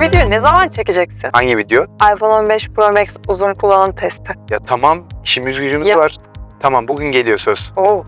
bu videoyu ne zaman çekeceksin? Hangi video? iPhone 15 Pro Max uzun kullanım testi. Ya tamam işimiz gücümüz Ya- var. Tamam bugün geliyor söz. Oo.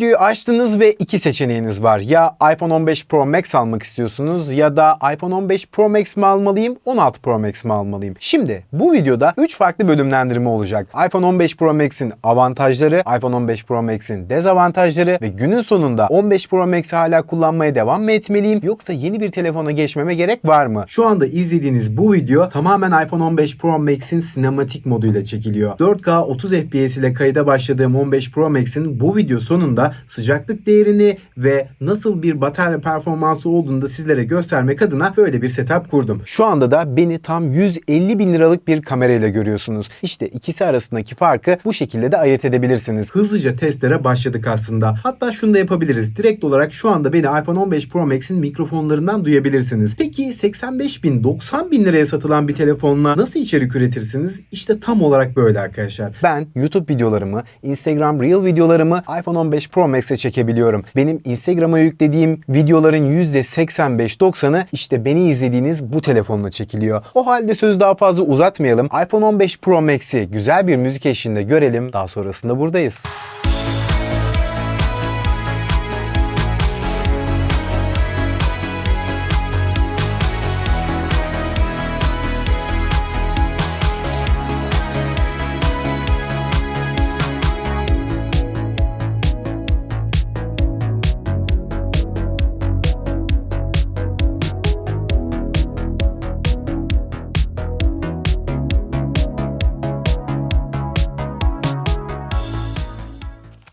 Videoyu açtınız ve iki seçeneğiniz var. Ya iPhone 15 Pro Max almak istiyorsunuz ya da iPhone 15 Pro Max mi almalıyım, 16 Pro Max mi almalıyım? Şimdi bu videoda 3 farklı bölümlendirme olacak. iPhone 15 Pro Max'in avantajları, iPhone 15 Pro Max'in dezavantajları ve günün sonunda 15 Pro Max'i hala kullanmaya devam mı etmeliyim yoksa yeni bir telefona geçmeme gerek var mı? Şu anda izlediğiniz bu video tamamen iPhone 15 Pro Max'in sinematik moduyla çekiliyor. 4K 30 FPS ile kayıda başladığım 15 Pro Max'in bu video sonunda sıcaklık değerini ve nasıl bir batarya performansı olduğunu da sizlere göstermek adına böyle bir setup kurdum. Şu anda da beni tam 150 bin liralık bir kamerayla görüyorsunuz. İşte ikisi arasındaki farkı bu şekilde de ayırt edebilirsiniz. Hızlıca testlere başladık aslında. Hatta şunu da yapabiliriz. Direkt olarak şu anda beni iPhone 15 Pro Max'in mikrofonlarından duyabilirsiniz. Peki 85 bin 90 bin liraya satılan bir telefonla nasıl içerik üretirsiniz? İşte tam olarak böyle arkadaşlar. Ben YouTube videolarımı, Instagram Reel videolarımı iPhone 15 Pro Max'e çekebiliyorum. Benim Instagram'a yüklediğim videoların %85-90'ı işte beni izlediğiniz bu telefonla çekiliyor. O halde sözü daha fazla uzatmayalım. iPhone 15 Pro Max'i güzel bir müzik eşliğinde görelim. Daha sonrasında buradayız.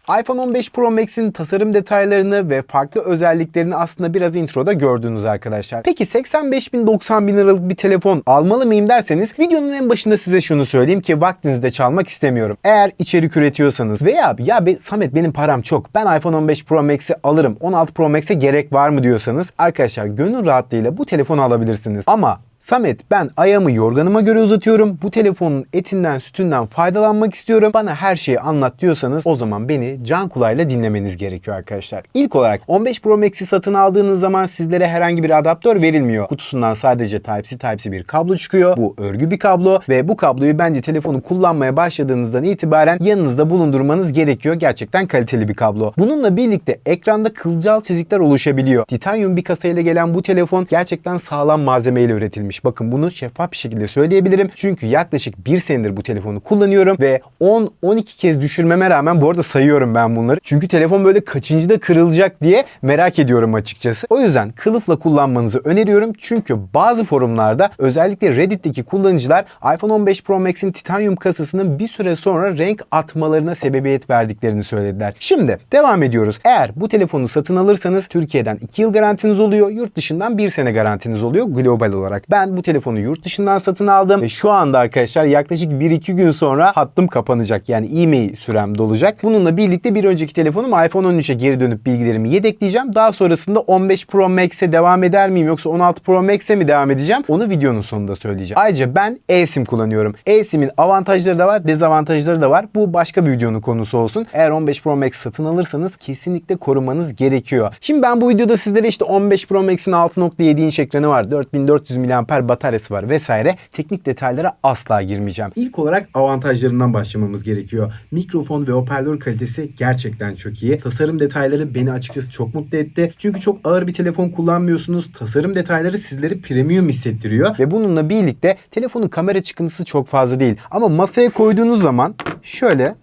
iPhone 15 Pro Max'in tasarım detaylarını ve farklı özelliklerini aslında biraz introda gördünüz arkadaşlar. Peki 85 bin 90 bin liralık bir telefon almalı mıyım derseniz videonun en başında size şunu söyleyeyim ki vaktinizi de çalmak istemiyorum. Eğer içerik üretiyorsanız veya ya be, Samet benim param çok ben iPhone 15 Pro Max'i alırım 16 Pro Max'e gerek var mı diyorsanız arkadaşlar gönül rahatlığıyla bu telefonu alabilirsiniz. Ama Samet ben ayağımı yorganıma göre uzatıyorum. Bu telefonun etinden sütünden faydalanmak istiyorum. Bana her şeyi anlat diyorsanız o zaman beni can kulağıyla dinlemeniz gerekiyor arkadaşlar. İlk olarak 15 Pro Max'i satın aldığınız zaman sizlere herhangi bir adaptör verilmiyor. Kutusundan sadece Type-C Type-C bir kablo çıkıyor. Bu örgü bir kablo ve bu kabloyu bence telefonu kullanmaya başladığınızdan itibaren yanınızda bulundurmanız gerekiyor. Gerçekten kaliteli bir kablo. Bununla birlikte ekranda kılcal çizikler oluşabiliyor. Titanyum bir kasayla gelen bu telefon gerçekten sağlam malzemeyle üretilmiş. Bakın bunu şeffaf bir şekilde söyleyebilirim. Çünkü yaklaşık bir senedir bu telefonu kullanıyorum ve 10-12 kez düşürmeme rağmen bu arada sayıyorum ben bunları. Çünkü telefon böyle kaçıncıda kırılacak diye merak ediyorum açıkçası. O yüzden kılıfla kullanmanızı öneriyorum. Çünkü bazı forumlarda özellikle Reddit'teki kullanıcılar iPhone 15 Pro Max'in titanyum kasasının bir süre sonra renk atmalarına sebebiyet verdiklerini söylediler. Şimdi devam ediyoruz. Eğer bu telefonu satın alırsanız Türkiye'den 2 yıl garantiniz oluyor. Yurt dışından 1 sene garantiniz oluyor global olarak. Ben bu telefonu yurt dışından satın aldım ve şu anda arkadaşlar yaklaşık 1-2 gün sonra hattım kapanacak. Yani e-mail sürem dolacak. Bununla birlikte bir önceki telefonum iPhone 13'e geri dönüp bilgilerimi yedekleyeceğim. Daha sonrasında 15 Pro Max'e devam eder miyim yoksa 16 Pro Max'e mi devam edeceğim? Onu videonun sonunda söyleyeceğim. Ayrıca ben eSIM kullanıyorum. eSIM'in avantajları da var, dezavantajları da var. Bu başka bir videonun konusu olsun. Eğer 15 Pro Max satın alırsanız kesinlikle korumanız gerekiyor. Şimdi ben bu videoda sizlere işte 15 Pro Max'in 6.7 inç ekranı var. 4400 mAh bataryası var vesaire. Teknik detaylara asla girmeyeceğim. İlk olarak avantajlarından başlamamız gerekiyor. Mikrofon ve hoparlör kalitesi gerçekten çok iyi. Tasarım detayları beni açıkçası çok mutlu etti. Çünkü çok ağır bir telefon kullanmıyorsunuz. Tasarım detayları sizleri premium hissettiriyor. Ve bununla birlikte telefonun kamera çıkıntısı çok fazla değil. Ama masaya koyduğunuz zaman şöyle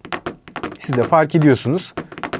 siz de fark ediyorsunuz.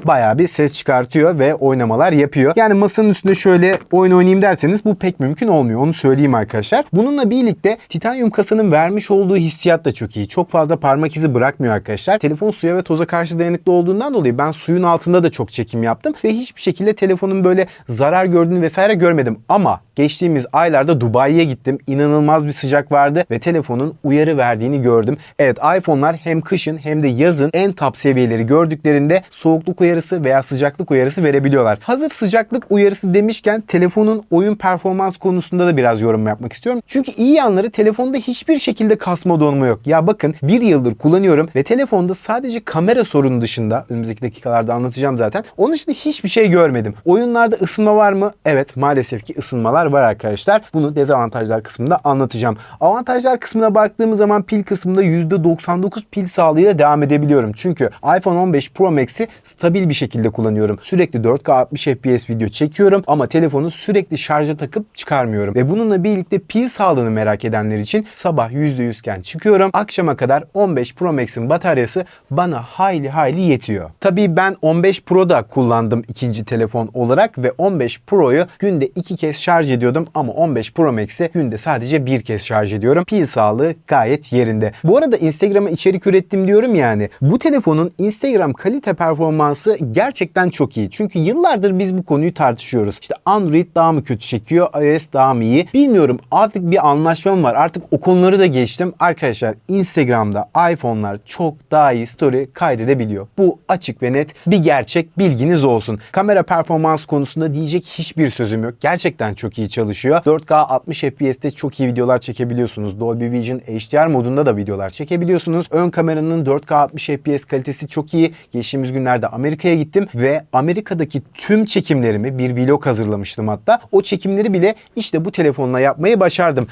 Bayağı bir ses çıkartıyor ve oynamalar yapıyor. Yani masanın üstünde şöyle oyun oynayayım derseniz bu pek mümkün olmuyor. Onu söyleyeyim arkadaşlar. Bununla birlikte titanyum kasanın vermiş olduğu hissiyat da çok iyi. Çok fazla parmak izi bırakmıyor arkadaşlar. Telefon suya ve toza karşı dayanıklı olduğundan dolayı ben suyun altında da çok çekim yaptım ve hiçbir şekilde telefonun böyle zarar gördüğünü vesaire görmedim. Ama geçtiğimiz aylarda Dubai'ye gittim. İnanılmaz bir sıcak vardı ve telefonun uyarı verdiğini gördüm. Evet iPhone'lar hem kışın hem de yazın en top seviyeleri gördüklerinde soğukluk uyarısı veya sıcaklık uyarısı verebiliyorlar. Hazır sıcaklık uyarısı demişken telefonun oyun performans konusunda da biraz yorum yapmak istiyorum. Çünkü iyi yanları telefonda hiçbir şekilde kasma donma yok. Ya bakın bir yıldır kullanıyorum ve telefonda sadece kamera sorunu dışında önümüzdeki dakikalarda anlatacağım zaten. Onun dışında hiçbir şey görmedim. Oyunlarda ısınma var mı? Evet maalesef ki ısınmalar var arkadaşlar. Bunu dezavantajlar kısmında anlatacağım. Avantajlar kısmına baktığımız zaman pil kısmında %99 pil sağlığıyla devam edebiliyorum. Çünkü iPhone 15 Pro Max'i stabil bir şekilde kullanıyorum. Sürekli 4K 60 FPS video çekiyorum ama telefonu sürekli şarja takıp çıkarmıyorum. Ve bununla birlikte pil sağlığını merak edenler için sabah %100 iken çıkıyorum. Akşama kadar 15 Pro Max'in bataryası bana hayli hayli yetiyor. Tabii ben 15 Pro'da kullandım ikinci telefon olarak ve 15 Pro'yu günde iki kez şarj ediyordum ama 15 Pro Max'i günde sadece bir kez şarj ediyorum. Pil sağlığı gayet yerinde. Bu arada Instagram'a içerik ürettim diyorum yani. Bu telefonun Instagram kalite performansı gerçekten çok iyi. Çünkü yıllardır biz bu konuyu tartışıyoruz. İşte Android daha mı kötü çekiyor, iOS daha mı iyi? Bilmiyorum. Artık bir anlaşmam var. Artık o konuları da geçtim. Arkadaşlar Instagram'da iPhone'lar çok daha iyi story kaydedebiliyor. Bu açık ve net bir gerçek bilginiz olsun. Kamera performans konusunda diyecek hiçbir sözüm yok. Gerçekten çok iyi çalışıyor. 4K 60 FPS'te çok iyi videolar çekebiliyorsunuz. Dolby Vision HDR modunda da videolar çekebiliyorsunuz. Ön kameranın 4K 60 FPS kalitesi çok iyi. Geçtiğimiz günlerde Amerika'ya gittim ve Amerika'daki tüm çekimlerimi bir vlog hazırlamıştım hatta. O çekimleri bile işte bu telefonla yapmayı başardım.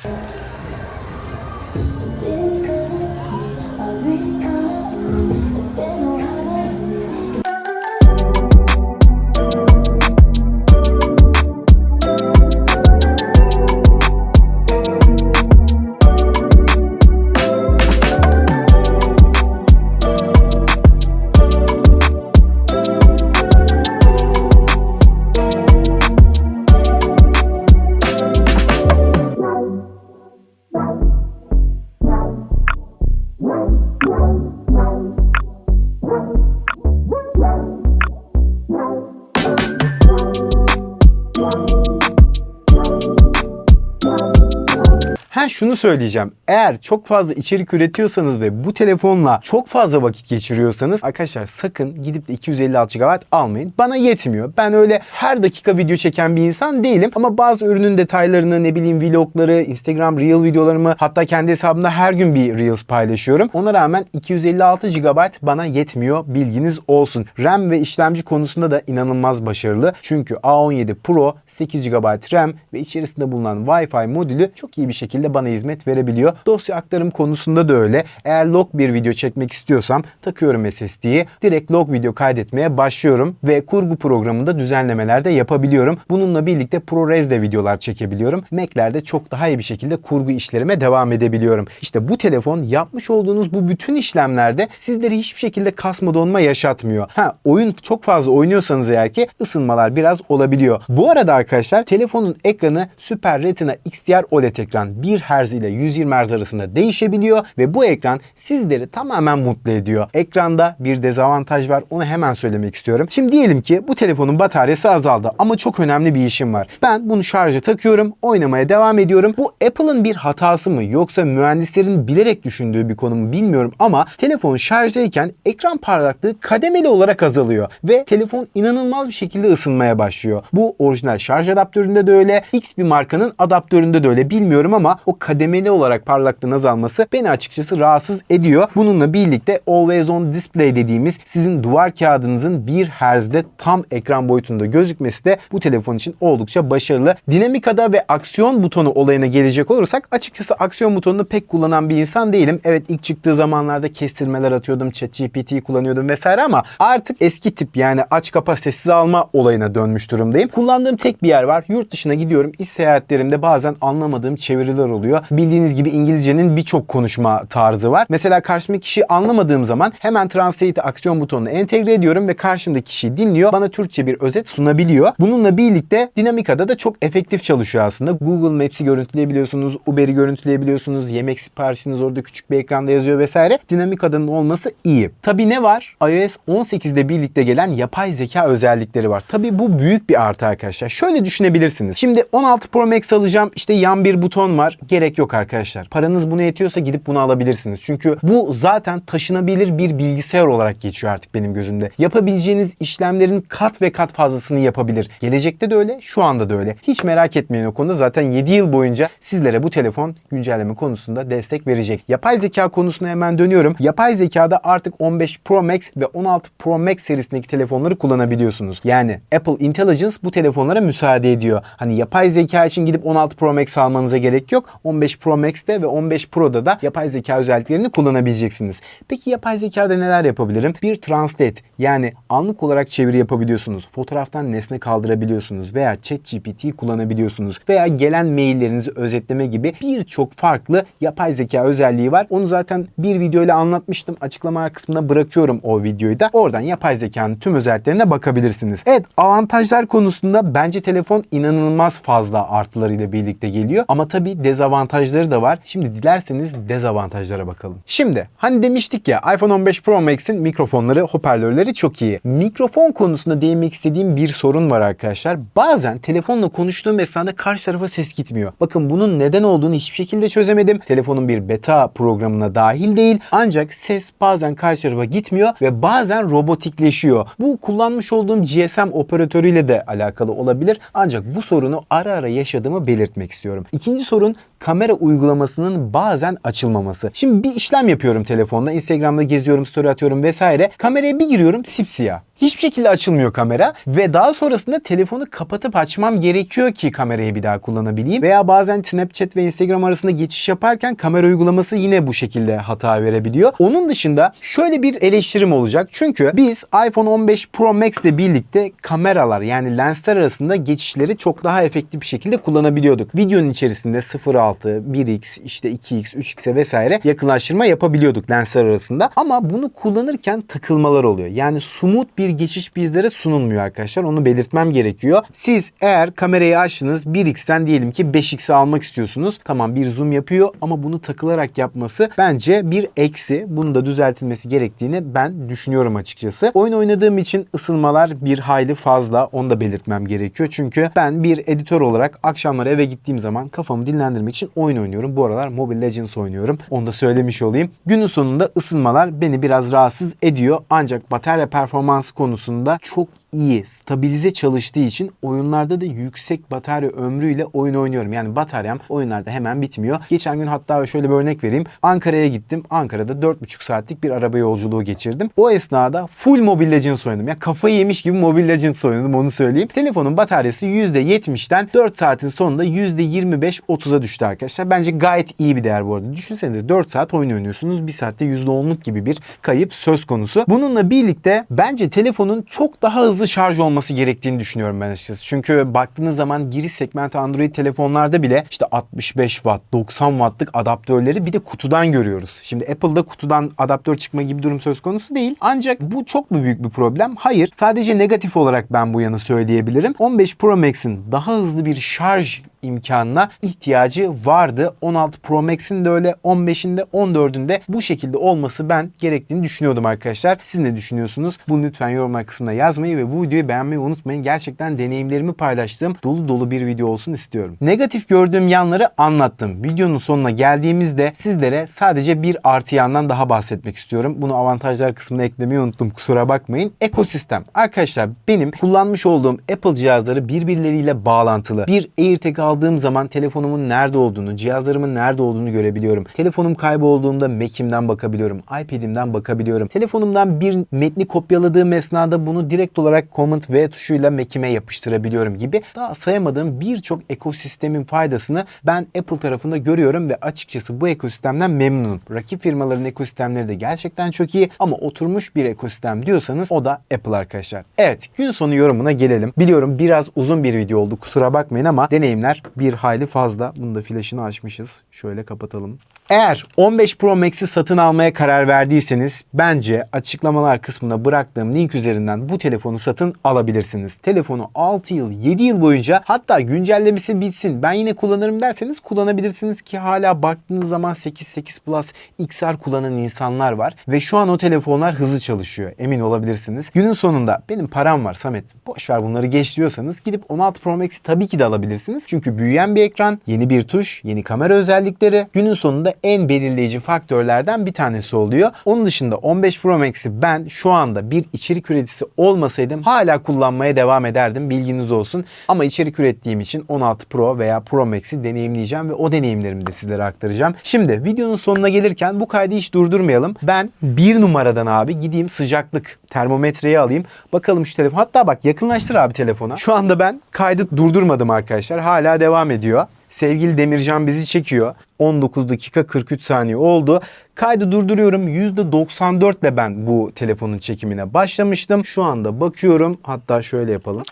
Şunu söyleyeceğim. Eğer çok fazla içerik üretiyorsanız ve bu telefonla çok fazla vakit geçiriyorsanız arkadaşlar sakın gidip de 256 GB almayın. Bana yetmiyor. Ben öyle her dakika video çeken bir insan değilim ama bazı ürünün detaylarını ne bileyim vlogları, Instagram Reel videolarımı hatta kendi hesabımda her gün bir Reels paylaşıyorum. Ona rağmen 256 GB bana yetmiyor. Bilginiz olsun. RAM ve işlemci konusunda da inanılmaz başarılı. Çünkü A17 Pro 8 GB RAM ve içerisinde bulunan Wi-Fi modülü çok iyi bir şekilde bana hizmet verebiliyor. Dosya aktarım konusunda da öyle. Eğer log bir video çekmek istiyorsam takıyorum SSD'yi. Direkt log video kaydetmeye başlıyorum ve kurgu programında düzenlemeler de yapabiliyorum. Bununla birlikte ProRes'de videolar çekebiliyorum. Mac'lerde çok daha iyi bir şekilde kurgu işlerime devam edebiliyorum. İşte bu telefon yapmış olduğunuz bu bütün işlemlerde sizleri hiçbir şekilde kasma donma yaşatmıyor. Ha oyun çok fazla oynuyorsanız eğer ki ısınmalar biraz olabiliyor. Bu arada arkadaşlar telefonun ekranı Super Retina XDR OLED ekran. 1 Hz ile 120 Hz arasında değişebiliyor ve bu ekran sizleri tamamen mutlu ediyor. Ekranda bir dezavantaj var. Onu hemen söylemek istiyorum. Şimdi diyelim ki bu telefonun bataryası azaldı ama çok önemli bir işim var. Ben bunu şarja takıyorum, oynamaya devam ediyorum. Bu Apple'ın bir hatası mı yoksa mühendislerin bilerek düşündüğü bir konu mu bilmiyorum ama telefon şarjdayken ekran parlaklığı kademeli olarak azalıyor ve telefon inanılmaz bir şekilde ısınmaya başlıyor. Bu orijinal şarj adaptöründe de öyle, X bir markanın adaptöründe de öyle bilmiyorum ama o kademeli olarak parlaklığın azalması beni açıkçası rahatsız ediyor. Bununla birlikte Always On Display dediğimiz sizin duvar kağıdınızın 1 Hz'de tam ekran boyutunda gözükmesi de bu telefon için oldukça başarılı. Dinamikada ve aksiyon butonu olayına gelecek olursak açıkçası aksiyon butonunu pek kullanan bir insan değilim. Evet ilk çıktığı zamanlarda kestirmeler atıyordum, ChatGPT'yi kullanıyordum vesaire ama artık eski tip yani aç kapa sessiz alma olayına dönmüş durumdayım. Kullandığım tek bir yer var. Yurt dışına gidiyorum. İş seyahatlerimde bazen anlamadığım çeviriler oluyor oluyor. Bildiğiniz gibi İngilizcenin birçok konuşma tarzı var. Mesela karşımdaki kişi anlamadığım zaman hemen Translate aksiyon butonunu entegre ediyorum ve karşımdaki kişi dinliyor. Bana Türkçe bir özet sunabiliyor. Bununla birlikte Dinamica'da da çok efektif çalışıyor aslında. Google Maps'i görüntüleyebiliyorsunuz, Uber'i görüntüleyebiliyorsunuz, yemek siparişiniz orada küçük bir ekranda yazıyor vesaire. Dinamica'nın olması iyi. Tabi ne var? iOS 18 ile birlikte gelen yapay zeka özellikleri var. Tabi bu büyük bir artı arkadaşlar. Şöyle düşünebilirsiniz. Şimdi 16 Pro Max alacağım. İşte yan bir buton var. Gerek yok arkadaşlar. Paranız buna yetiyorsa gidip bunu alabilirsiniz. Çünkü bu zaten taşınabilir bir bilgisayar olarak geçiyor artık benim gözümde. Yapabileceğiniz işlemlerin kat ve kat fazlasını yapabilir. Gelecekte de öyle, şu anda da öyle. Hiç merak etmeyin o konuda. Zaten 7 yıl boyunca sizlere bu telefon güncelleme konusunda destek verecek. Yapay zeka konusuna hemen dönüyorum. Yapay zekada artık 15 Pro Max ve 16 Pro Max serisindeki telefonları kullanabiliyorsunuz. Yani Apple Intelligence bu telefonlara müsaade ediyor. Hani yapay zeka için gidip 16 Pro Max almanıza gerek yok. 15 Pro Max'te ve 15 Pro'da da yapay zeka özelliklerini kullanabileceksiniz. Peki yapay zekada neler yapabilirim? Bir translate yani anlık olarak çeviri yapabiliyorsunuz. Fotoğraftan nesne kaldırabiliyorsunuz veya ChatGPT kullanabiliyorsunuz veya gelen maillerinizi özetleme gibi birçok farklı yapay zeka özelliği var. Onu zaten bir video ile anlatmıştım. Açıklama kısmına bırakıyorum o videoyu da. Oradan yapay zekanın tüm özelliklerine bakabilirsiniz. Evet avantajlar konusunda bence telefon inanılmaz fazla artılarıyla birlikte geliyor. Ama tabii dezavantajları da var. Şimdi dilerseniz dezavantajlara bakalım. Şimdi hani demiştik ya iPhone 15 Pro Max'in mikrofonları, hoparlörleri çok iyi. Mikrofon konusunda değinmek istediğim bir sorun var arkadaşlar. Bazen telefonla konuştuğum esnada karşı tarafa ses gitmiyor. Bakın bunun neden olduğunu hiçbir şekilde çözemedim. Telefonun bir beta programına dahil değil. Ancak ses bazen karşı tarafa gitmiyor ve bazen robotikleşiyor. Bu kullanmış olduğum GSM operatörüyle de alakalı olabilir. Ancak bu sorunu ara ara yaşadığımı belirtmek istiyorum. İkinci sorun kamera uygulamasının bazen açılmaması. Şimdi bir işlem yapıyorum telefonda. Instagram'da geziyorum, story atıyorum vesaire. Kameraya bir giriyorum sipsiyah. Hiçbir şekilde açılmıyor kamera ve daha sonrasında telefonu kapatıp açmam gerekiyor ki kamerayı bir daha kullanabileyim. Veya bazen Snapchat ve Instagram arasında geçiş yaparken kamera uygulaması yine bu şekilde hata verebiliyor. Onun dışında şöyle bir eleştirim olacak. Çünkü biz iPhone 15 Pro Max ile birlikte kameralar yani lensler arasında geçişleri çok daha efektif bir şekilde kullanabiliyorduk. Videonun içerisinde 0.6, 1x, işte 2x, 3x'e vesaire yakınlaştırma yapabiliyorduk lensler arasında. Ama bunu kullanırken takılmalar oluyor. Yani smooth bir geçiş bizlere sunulmuyor arkadaşlar. Onu belirtmem gerekiyor. Siz eğer kamerayı açtınız 1x'ten diyelim ki 5x'e almak istiyorsunuz. Tamam bir zoom yapıyor ama bunu takılarak yapması bence bir eksi. Bunu da düzeltilmesi gerektiğini ben düşünüyorum açıkçası. Oyun oynadığım için ısınmalar bir hayli fazla. Onu da belirtmem gerekiyor. Çünkü ben bir editör olarak akşamları eve gittiğim zaman kafamı dinlendirmek için oyun oynuyorum. Bu aralar Mobile Legends oynuyorum. Onu da söylemiş olayım. Günün sonunda ısınmalar beni biraz rahatsız ediyor. Ancak batarya performansı konusunda çok iyi, stabilize çalıştığı için oyunlarda da yüksek batarya ömrüyle oyun oynuyorum. Yani bataryam oyunlarda hemen bitmiyor. Geçen gün hatta şöyle bir örnek vereyim. Ankara'ya gittim. Ankara'da 4,5 saatlik bir araba yolculuğu geçirdim. O esnada full Mobile Legends oynadım. Ya kafayı yemiş gibi Mobile Legends oynadım onu söyleyeyim. Telefonun bataryası %70'den 4 saatin sonunda %25-30'a düştü arkadaşlar. Bence gayet iyi bir değer bu arada. Düşünsenize 4 saat oyun oynuyorsunuz. 1 saatte %10'luk gibi bir kayıp söz konusu. Bununla birlikte bence telefonun çok daha hızlı şarj olması gerektiğini düşünüyorum ben açıkçası. Çünkü baktığınız zaman giriş segmenti Android telefonlarda bile işte 65 watt, 90 wattlık adaptörleri bir de kutudan görüyoruz. Şimdi Apple'da kutudan adaptör çıkma gibi durum söz konusu değil. Ancak bu çok mu büyük bir problem? Hayır. Sadece negatif olarak ben bu yanı söyleyebilirim. 15 Pro Max'in daha hızlı bir şarj imkanına ihtiyacı vardı. 16 Pro Max'in de öyle 15'inde 14'ünde bu şekilde olması ben gerektiğini düşünüyordum arkadaşlar. Siz ne düşünüyorsunuz? Bunu lütfen yorumlar kısmına yazmayı ve bu videoyu beğenmeyi unutmayın. Gerçekten deneyimlerimi paylaştığım dolu dolu bir video olsun istiyorum. Negatif gördüğüm yanları anlattım. Videonun sonuna geldiğimizde sizlere sadece bir artı yandan daha bahsetmek istiyorum. Bunu avantajlar kısmına eklemeyi unuttum. Kusura bakmayın. Ekosistem. Arkadaşlar benim kullanmış olduğum Apple cihazları birbirleriyle bağlantılı. Bir AirTag aldığım zaman telefonumun nerede olduğunu, cihazlarımın nerede olduğunu görebiliyorum. Telefonum kaybolduğunda Mac'imden bakabiliyorum. iPad'imden bakabiliyorum. Telefonumdan bir metni kopyaladığım esnada bunu direkt olarak Command V tuşuyla Mac'ime yapıştırabiliyorum gibi daha sayamadığım birçok ekosistemin faydasını ben Apple tarafında görüyorum ve açıkçası bu ekosistemden memnunum. Rakip firmaların ekosistemleri de gerçekten çok iyi ama oturmuş bir ekosistem diyorsanız o da Apple arkadaşlar. Evet gün sonu yorumuna gelelim. Biliyorum biraz uzun bir video oldu kusura bakmayın ama deneyimler bir hayli fazla. Bunu da flaşını açmışız. Şöyle kapatalım. Eğer 15 Pro Max'i satın almaya karar verdiyseniz bence açıklamalar kısmına bıraktığım link üzerinden bu telefonu satın alabilirsiniz. Telefonu 6 yıl 7 yıl boyunca hatta güncellemesi bitsin ben yine kullanırım derseniz kullanabilirsiniz ki hala baktığınız zaman 8 8 Plus XR kullanan insanlar var ve şu an o telefonlar hızlı çalışıyor emin olabilirsiniz. Günün sonunda benim param var Samet boş ver bunları geç diyorsanız gidip 16 Pro Max'i tabii ki de alabilirsiniz. Çünkü büyüyen bir ekran, yeni bir tuş, yeni kamera özellikleri günün sonunda en belirleyici faktörlerden bir tanesi oluyor. Onun dışında 15 Pro Max'i ben şu anda bir içerik üreticisi olmasaydım hala kullanmaya devam ederdim bilginiz olsun. Ama içerik ürettiğim için 16 Pro veya Pro Max'i deneyimleyeceğim ve o deneyimlerimi de sizlere aktaracağım. Şimdi videonun sonuna gelirken bu kaydı hiç durdurmayalım. Ben bir numaradan abi gideyim sıcaklık termometreyi alayım. Bakalım şu telefon. Hatta bak yakınlaştır abi telefona. Şu anda ben kaydı durdurmadım arkadaşlar. Hala devam ediyor. Sevgili Demircan bizi çekiyor. 19 dakika 43 saniye oldu. Kaydı durduruyorum. %94 ile ben bu telefonun çekimine başlamıştım. Şu anda bakıyorum. Hatta şöyle yapalım.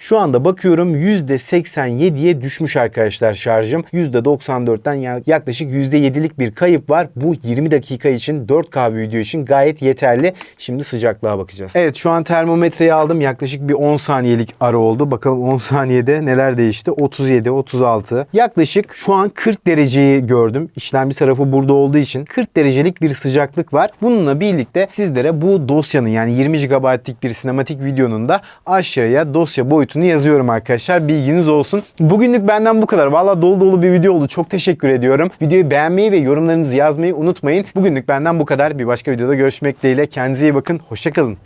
Şu anda bakıyorum %87'ye düşmüş arkadaşlar şarjım. %94'ten ya- yaklaşık %7'lik bir kayıp var. Bu 20 dakika için 4K bir video için gayet yeterli. Şimdi sıcaklığa bakacağız. Evet şu an termometreyi aldım. Yaklaşık bir 10 saniyelik ara oldu. Bakalım 10 saniyede neler değişti. 37, 36. Yaklaşık şu an 40 dereceyi gördüm. İşlemci tarafı burada olduğu için 40 derecelik bir sıcaklık var. Bununla birlikte sizlere bu dosyanın yani 20 GB'lik bir sinematik videonun da aşağıya dosya boyutunu yazıyorum arkadaşlar. Bilginiz olsun. Bugünlük benden bu kadar. Valla dolu dolu bir video oldu. Çok teşekkür ediyorum. Videoyu beğenmeyi ve yorumlarınızı yazmayı unutmayın. Bugünlük benden bu kadar. Bir başka videoda görüşmek dileğiyle. Kendinize iyi bakın. Hoşçakalın.